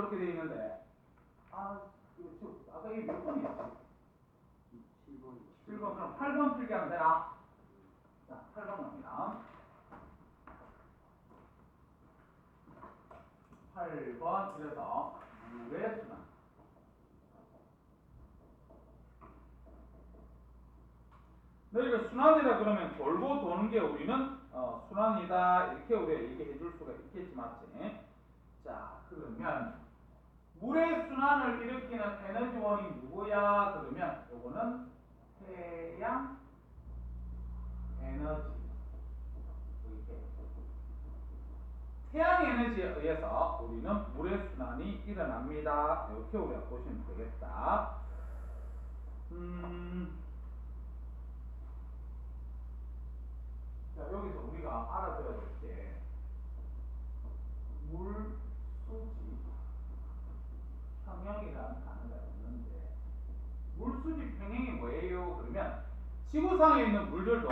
그렇게 돼 있는데 아 이거 지금 아까 이게 몇 번이었지? 7번 7번 그럼 8번 필기하면 되나? 자 8번 갑니다 8번 그래서 물의 순환 너희가 순환이라 그러면 돌고 도는 게 우리는 어, 순환이다 이렇게 우리가 얘기해 줄 수가 있겠지 맞지? 자 그러면 물의 순환을 일으키는 에너지원이 누구야? 그러면 요거는 태양 에너지 태양 에너지에 의해서 우리는 물의 순환이 일어납니다. 이렇게 우리가 보시면 되겠다. 음, 자 여기서 우리가 알아둬야 될 게 물 수지 평형이라는 단어가 있는데 물수지 평형이 뭐예요? 그러면 지구상에 있는 물들도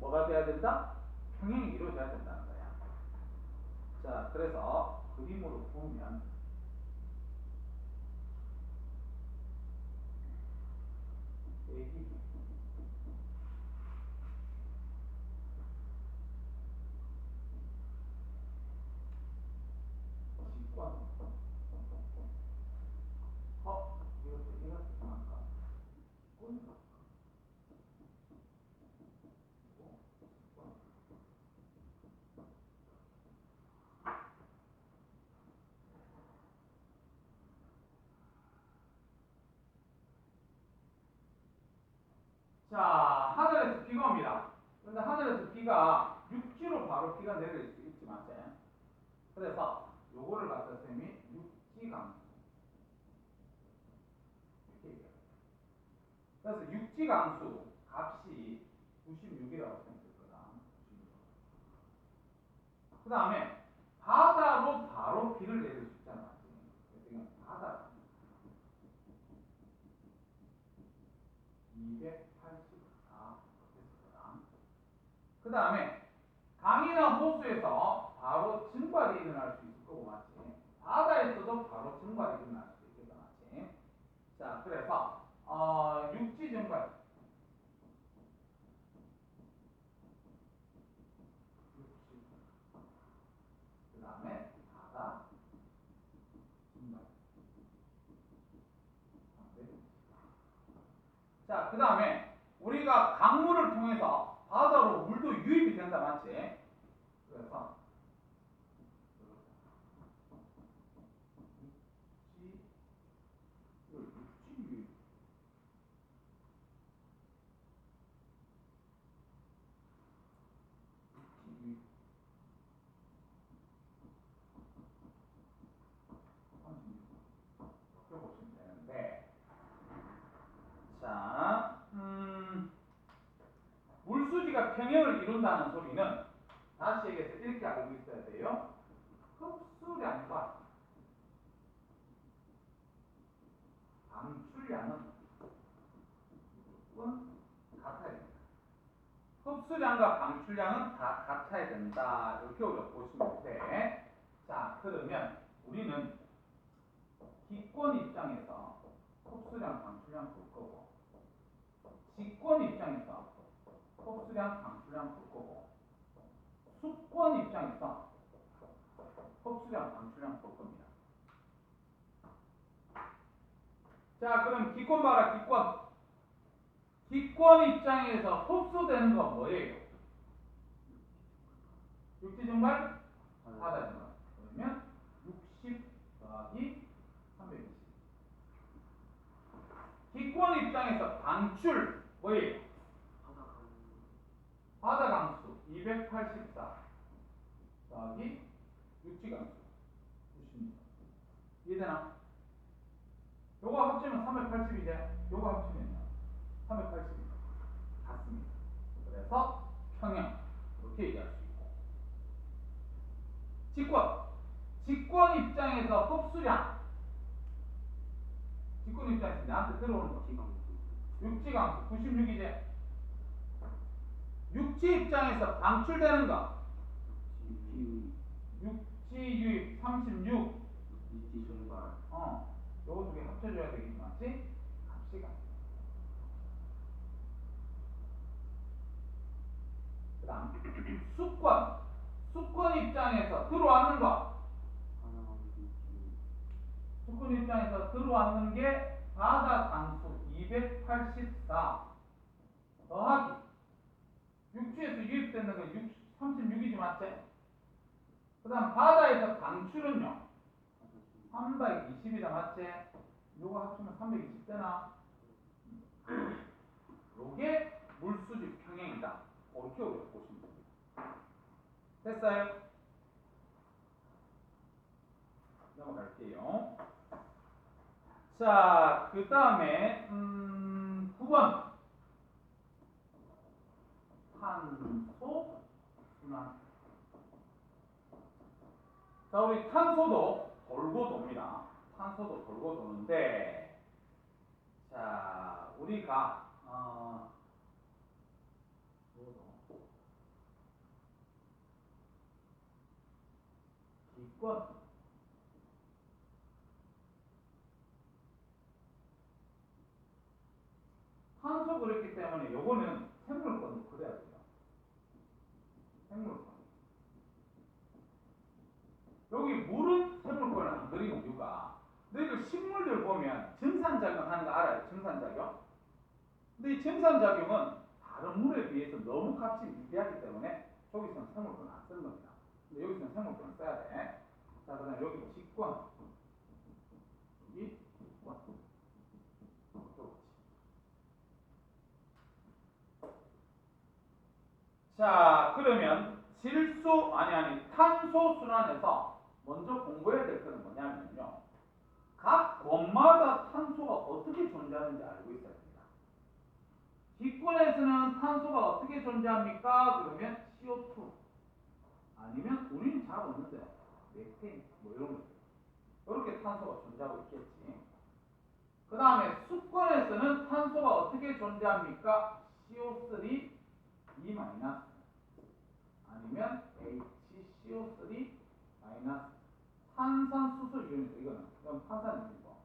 뭐가 돼야 된다? 평형이 이루어져야 된다는 거야. 자, 그래서 그림으로 보면 대기 직관 어? 이거 대기가 이상한가? 직관인가? 어? 직관. 자, 하늘에서 비가 옵니다. 그런데 하늘에서 비가 육지로 바로 비가 내릴 수 있지만, 그래서 요거를 갖다. 이렇게 얘기해요. 그래서 육지강수 값이 96이라고 생각할 거다. 그 다음에 바다로 바로 비를 내릴 수 있잖아. 그래서 이건 바다. 284 그 다음에 강이나 호수에서 바로 증발이 일어날 수 있을 거고 맞지? 바다에서도 바로 증발이 일어날 수 있겠다 맞지? 자 그래서 어, 육지 증발 그 다음에 바다 증발 자, 그 다음에 우리가 강물을 통해서 바다로 물도 유입이 된다, 맞지? 그래서 육지, 이거 육지 유입. 육지 유입. 이렇게 보시면 되는데, 자, 음, 평형을 이룬다는 소리는 다시 얘기해서 이렇게 알고 있어야 돼요. 흡수량과 방출량은 같아야 된다. 흡수량과 방출량은 다 같아야 된다. 이렇게 우리가 보시면 돼. 자, 그러면 우리는 기권 입장에서 흡수량, 방출량 볼 거고 직권 입장에서 흡 수량, 방출량 볼 거고 수권 입장에서 흡수량, 방출량 볼 겁니다. 자, 그럼 기권 봐라, 기권. 기권 입장에서 흡수되는 건 뭐예요? 육지 증발, 바다 증발. 그러면 60 더하기 320. 기권 입장에서 방출 뭐예요? 바다 강수 284 더하기 육지 강수 96. 이해되나? 요거 합치면 380이죠? 요거 합치면요 380입니다. 같습니다. 그래서 평형 이렇게 얘기할 수 있고 직권 직권 입장에서 흡수량 직권 입장에서 나한테 들어오는 거 육지강수 96이제 육지 입장에서 방출되는 거. 육지 유입 36 육지 증발 맞지? 값이가. 그 다음, 수권. 수권 입장에서 들어왔는 둘, 수권 입장에서 들어왔는 게 바다 단수 284 더하기 육지에서 유입되는 거 6, 36이지 맞지? 그 다음 바다에서 방출은요 320이다 맞지? 요거 합치면 320 되나? 요게 물수지 평행이다 우리가 보시면 됩니다 됐어요? 넘어갈게요 자, 그 다음에 음, 9번 탄소 순환. 자, 우리 탄소도 돌고 돕니다. 탄소도 돌고 도는데 자, 우리가 어, 기권. 탄소 그랬기 때문에 요거는 생물권도 그래야 돼요. 생물권. 여기 물은 생물권을 안 그리는 이유가 너희들 식물들 보면 증산작용 하는 거 알아요? 증산작용? 근데 이 증산작용은 다른 물에 비해서 너무 값이 미비하기 때문에 저기서는 생물권을 안 쓰는 겁니다. 근데 여기서는 생물권을 써야 돼. 자, 그 다음에 여기 직권. 여기 직권. 자, 그러면 질소 아니 아니 탄소 순환에서 먼저 공부해야 될 거는 뭐냐면요. 각 권마다 탄소가 어떻게 존재하는지 알고 있어야 됩니다. 기권에서는 탄소가 어떻게 존재합니까? 그러면 CO2 아니면 우리는 잘 없는데 메테인 뭐 이런 거 이렇게 탄소가 존재하고 있겠지. 그 다음에 수권에서는 탄소가 어떻게 존재합니까? CO3 E 마이너스 아니면 HCO3 탄산수소 이온이죠 이거는. 이건 탄산이고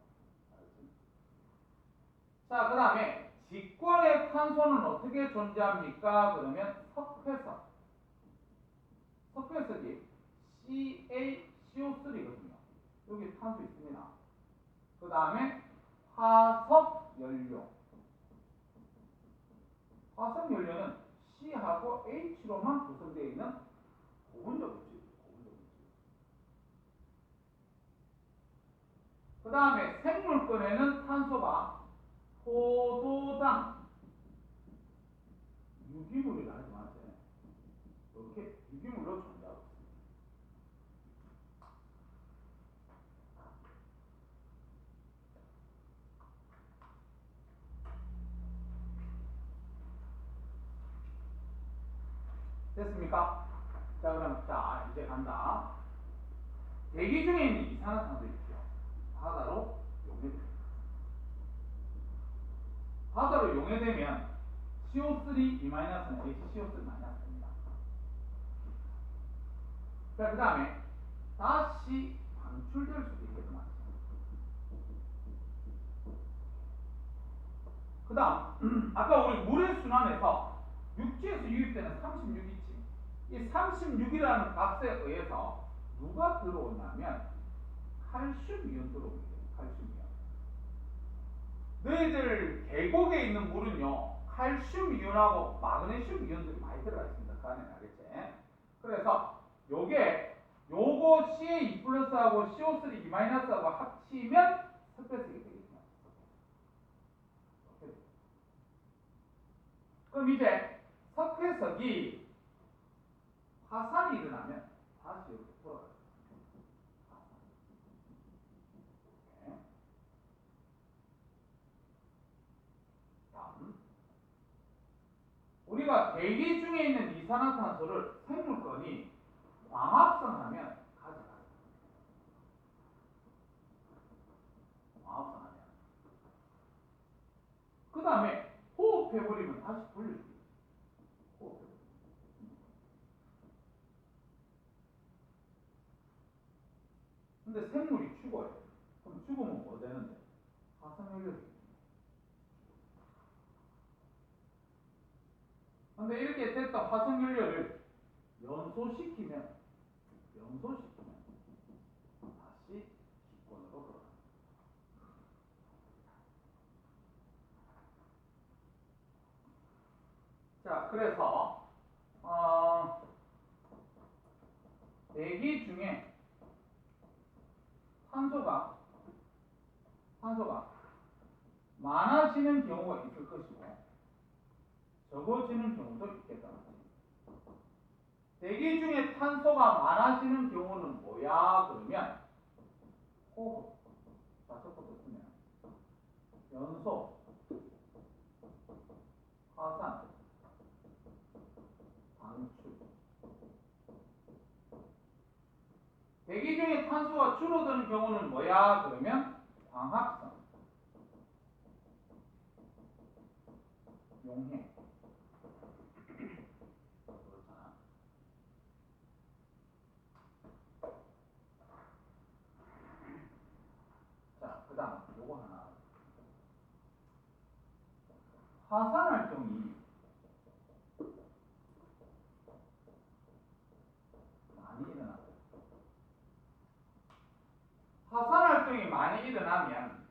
자그 다음에 직권의 탄소는 어떻게 존재합니까? 그러면 석회석 석회석이 CaCO3거든요. 여기 탄소 있습니다. 그 다음에 화석 연료. 화석 연료는 C하고 H로만 구성되어 있는 고분자 물질, 고분자 물질. 그 다음에 생물권에는 탄소가 포도당, 유기물이라 하지 마세요. 이렇게 유기물로 있습니다. 됐습니까? 자 그럼 자 이제 간다. 대기 중에 있는 이산화탄소 바다로 용해됩니다. 바다로 용해되면 CO3 2-는 HCO3 마이너스입니다. 자, 그 다음에 다시 방출될 수도 있겠지만 그 다음 아까 우리 물의 순환에서 육지에서 유입되는 36이지 이 36이라는 값에 의해서 누가 들어오냐면 칼슘 이온 들어옵니다. 칼슘 이온. 너희들 계곡에 있는 물은요 칼슘 이온하고 마그네슘 이온들이 많이 들어가 있습니다. 그 안에 알겠지? 그래서 요게 요거 CA2 플러스하고 CO3 2 마이너스하고 합치면 섭배색이 되겠죠. 그럼 이제 석회석이 화산이 일어나면 다시 이렇게 돌아가요. 오케이. 다음. 우리가 대기 중에 있는 이산화탄소를 생물권이 광합성하면 가져가요. 광합성하면. 그 다음에 호흡해버리면 다시 있어요. 호흡해버리면. 근데 생물이 죽어요. 그럼 죽으면 뭐 되는데? 화산이 화석연료. 근데 이렇게 됐다 화석연료를 연소시키면 연소시키면 다시 기권으로 돌아가. 자, 그래서 어, 대기 중에 탄소가 탄소가 많아지는 경우가 있을 것이고 적어지는 경우도 있겠다. 대기 중에 탄소가 많아지는 경우는 뭐야? 그러면 호흡. 자석부터 쓰면 연소, 화산, 방출. 대기 중에 탄소가 줄어드는 경우는 뭐야? 그러면 광합성, 용해. 그렇잖아. 자, 그 다음 요거 하나. 화산 활동이 많이 일어나. 화산 활동이 많이 일어나면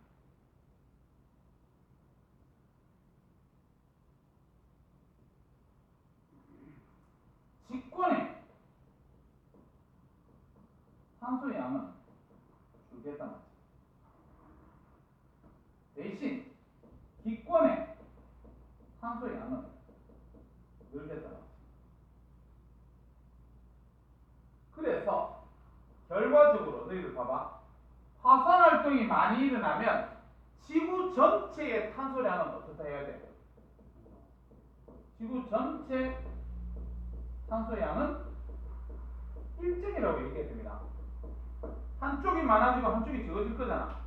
직권에 탄소 양은 줄겠다 말이지. 대신 기권에 탄소 양은 늘겠다. 그래서 결과적으로 너희들 봐봐. 화산 활동이 많이 일어나면 지구 전체의 탄소량은 어떻게 해야 돼? 지구 전체 탄소량은 일정이라고 얘기해야 됩니다. 한쪽이 많아지고 한쪽이 적어질 거잖아.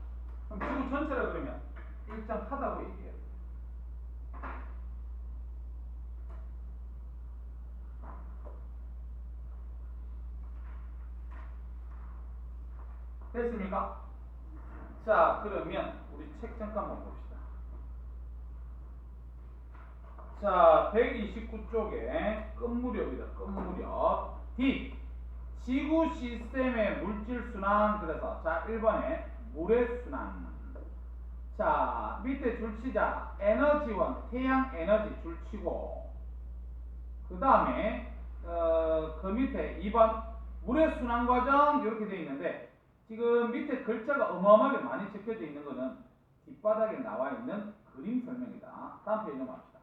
그럼 지구 전체라 그러면 일정하다고 얘기해요. 됐습니까? 자, 그러면 우리 책 잠깐만 봅시다. 자, 129쪽에 끝무렵이다. 끝무렵. D. 지구 시스템의 물질 순환. 그래서 자, 1번에 물의 순환. 자, 밑에 줄치자 에너지원 태양 에너지 줄치고 그 다음에 어, 그 밑에 2번 물의 순환 과정 이렇게 되어 있는데 지금 밑에 글자가 어마어마하게 많이 적혀져 있는 거는 뒷바닥에 나와 있는 그림 설명이다. 다음 페이지 넘어갑시다.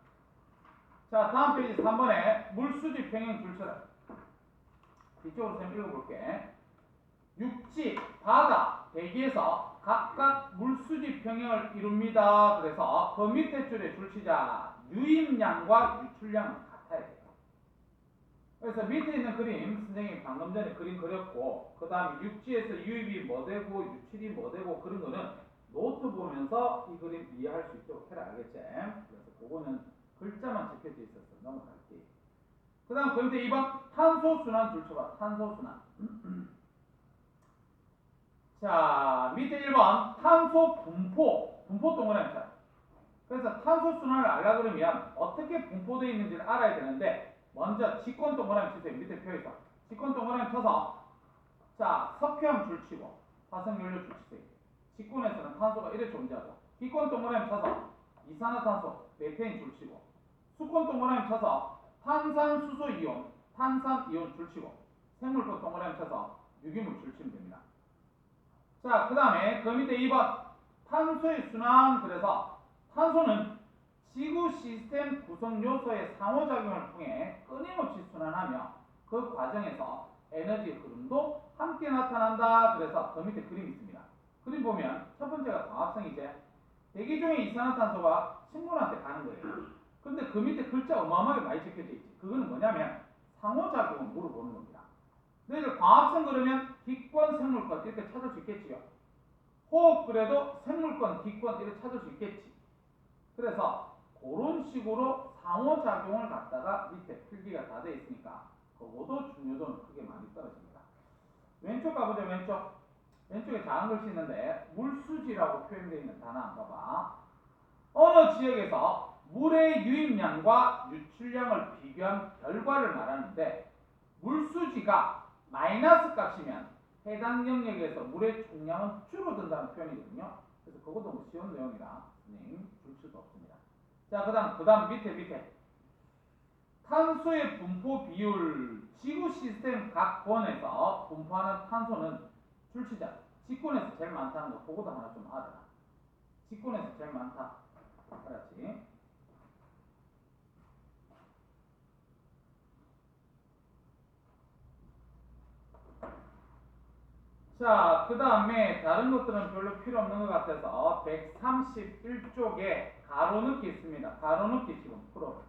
자, 다음 페이지 3번에 물수지 평형 줄쳐라. 이쪽으로 좀 읽어볼게. 육지, 바다, 대기에서 각각 물수지 평형을 이룹니다. 그래서 그 밑에 줄에 줄치자 유입량과 유출량은. 그래서 밑에 있는 그림 선생님이 방금 전에 그림 그렸고 그 다음에 육지에서 유입이 뭐 되고 유출이 뭐 되고 그런 거는 노트 보면서 이 그림 이해할 수 있도록 해라. 알겠지? 그래서 그거는 글자만 적혀져 있어서 넘어갈게. 그 다음 그 밑에 2번 탄소 순환 줄쳐봐. 탄소 순환. 자 밑에 1번 탄소 분포. 분포 동그라미 자. 그래서 탄소 순환을 알라 그러면 어떻게 분포되어 있는지를 알아야 되는데 먼저 직권 동그라미 치세요. 밑에 표에서 직권 동그라미 쳐서 자 석회암 줄치고 화석연료 줄치세요. 직권에서는 탄소가 이렇게 존재하고 기권 동그라미 쳐서 이산화탄소 메테인 줄치고 수권 동그라미 쳐서 탄산수소 이온 탄산 이온 줄치고 생물권 동그라미 쳐서 유기물 줄치면 됩니다. 자, 그 다음에 그 밑에 2번 탄소의 순환 그래서 탄소는 지구 시스템 구성 요소의 상호작용을 통해 끊임없이 순환하며 그 과정에서 에너지 흐름도 함께 나타난다. 그래서 그 밑에 그림이 있습니다. 그림 보면 첫 번째가 광합성이제 대기 중에 이산화탄소가 식물한테 가는 거예요. 근데 그 밑에 글자 어마어마하게 많이 적혀져 있지. 그거는 뭐냐면 상호작용을 물어보는 겁니다. 너희들 광합성 그러면 기권, 생물권 이렇게 찾을 수 있겠지요. 호흡 그래도 생물권, 기권 이렇게 찾을 수 있겠지. 그래서 그런 식으로 상호작용을 갖다가 밑에 필기가 다 돼 있으니까 그것도 중요도는 크게 많이 떨어집니다. 왼쪽 가보자 왼쪽. 왼쪽에 작은 글씨 있는데 물수지라고 표현되어 있는 단어 한번 봐봐. 어느 지역에서 물의 유입량과 유출량을 비교한 결과를 말하는데 물수지가 마이너스 값이면 해당 영역에서 물의 총량은 줄어든다는 표현이거든요. 그래서 그것도 뭐 쉬운 내용이라 선생님 줄 수도 없습니다. 자, 그 다음 그 다음 밑에 밑에 탄소의 분포 비율 지구 시스템 각 권에서 분포하는 탄소는 출시자 직권에서 제일 많다는 거 그거도 하나 좀 알아라. 직권에서 제일 많다. 알았지? 자, 그 다음에 다른 것들은 별로 필요 없는 것 같아서 131쪽에 가로 넣기 있습니다. 가로 넣기 지금 풀어.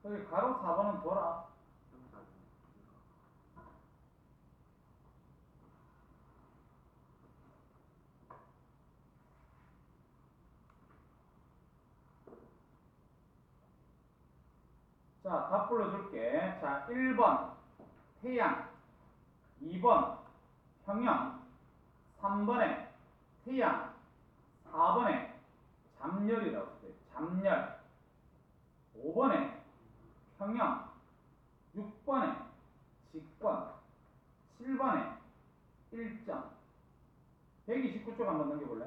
아. 여기 가로 4번은 돌아. 자, 답 불러줄게. 자, 1번 태양, 2번 평양, 3번에 태양, 4번에 잠열이라고 써요. 잠열. 5번에 평양, 6번에 직권, 7번에 일정. 129쪽 한번 넘겨볼래?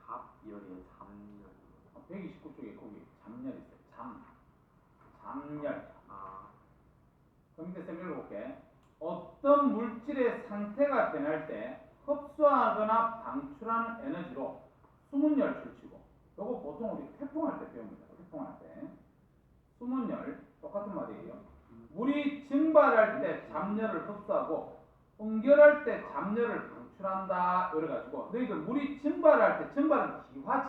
잡열이에요 잡열 129쪽에 거기 잠열 있어요. 잠. 잠열. 아 그럼 밑에 쌤 읽어볼게. 어떤 물질의 상태가 변할 때 흡수하거나 방출하는 에너지로 수문열 출치고 요거 보통 우리 태풍할 때 배웁니다. 태풍할 때 수문열 똑같은 말이에요. 물이 증발할 때 잠열을 흡수하고 응결할 때 잠열을 방출한다. 이래가지고 너희들 물이 증발할 때 증발은 기화지.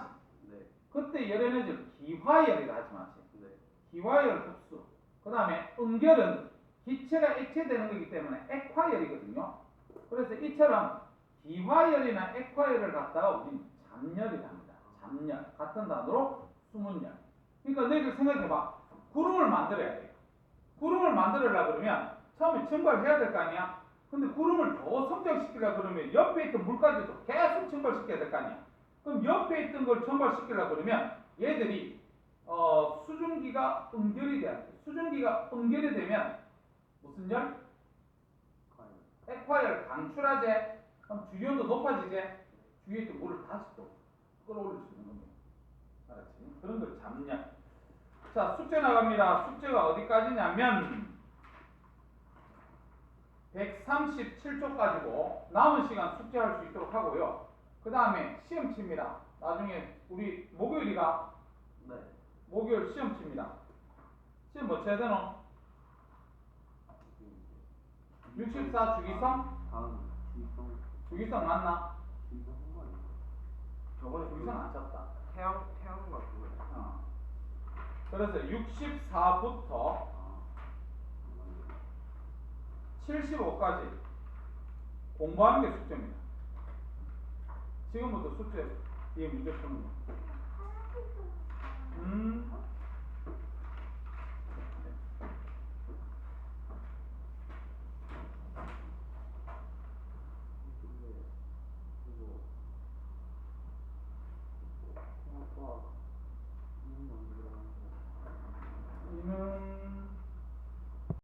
네 그때 열 에너지를 기화열이라 하지 마세요. 네. 기화열 흡수. 그 다음에 응결은 기체가 액체되는 거기 때문에 액화열이거든요. 그래서 이처럼 기화열이나 액화열을 갖다가 우리는 잠열이라 합니다. 잠열. 같은 단어로 수문열. 그러니까 너희들 생각해봐. 구름을 만들어야 돼. 구름을 만들으려고 그러면 처음에 증발해야 될 거 아니야? 근데 구름을 더 성장시키려고 그러면 옆에 있던 물까지도 계속 증발시켜야 될 거 아니야? 그럼 옆에 있던 걸 증발시키려고 그러면 얘들이 어, 수증기가 응결이 돼야 돼. 수증기가 응결이 되면 무슨 열? 액화열 방출하제. 그럼 주기온도 높아지지. 주위에 있던 물을 다시 또 끌어올릴 수 있는 겁니다. 알았지? 그런 걸 잡냐. 자, 숙제 나갑니다. 숙제가 어디까지냐면 137쪽까지고 남은 시간 숙제할 수 있도록 하고요. 그 다음에 시험 칩니다. 나중에 우리 목요일이가 네 목요일 시험 칩니다. 시험 뭐 쳐야 되노? 64 주기성? 다음 주의성 주기성 맞나? 주의성 한거? 저번에 주기성 안 쳤다. 태양 태양과 그거 어. 그래서 64부터 아, 75까지 공부하는 게 숙제입니다. 지금부터 숙제 뒤에 문제 푸는 거. 음,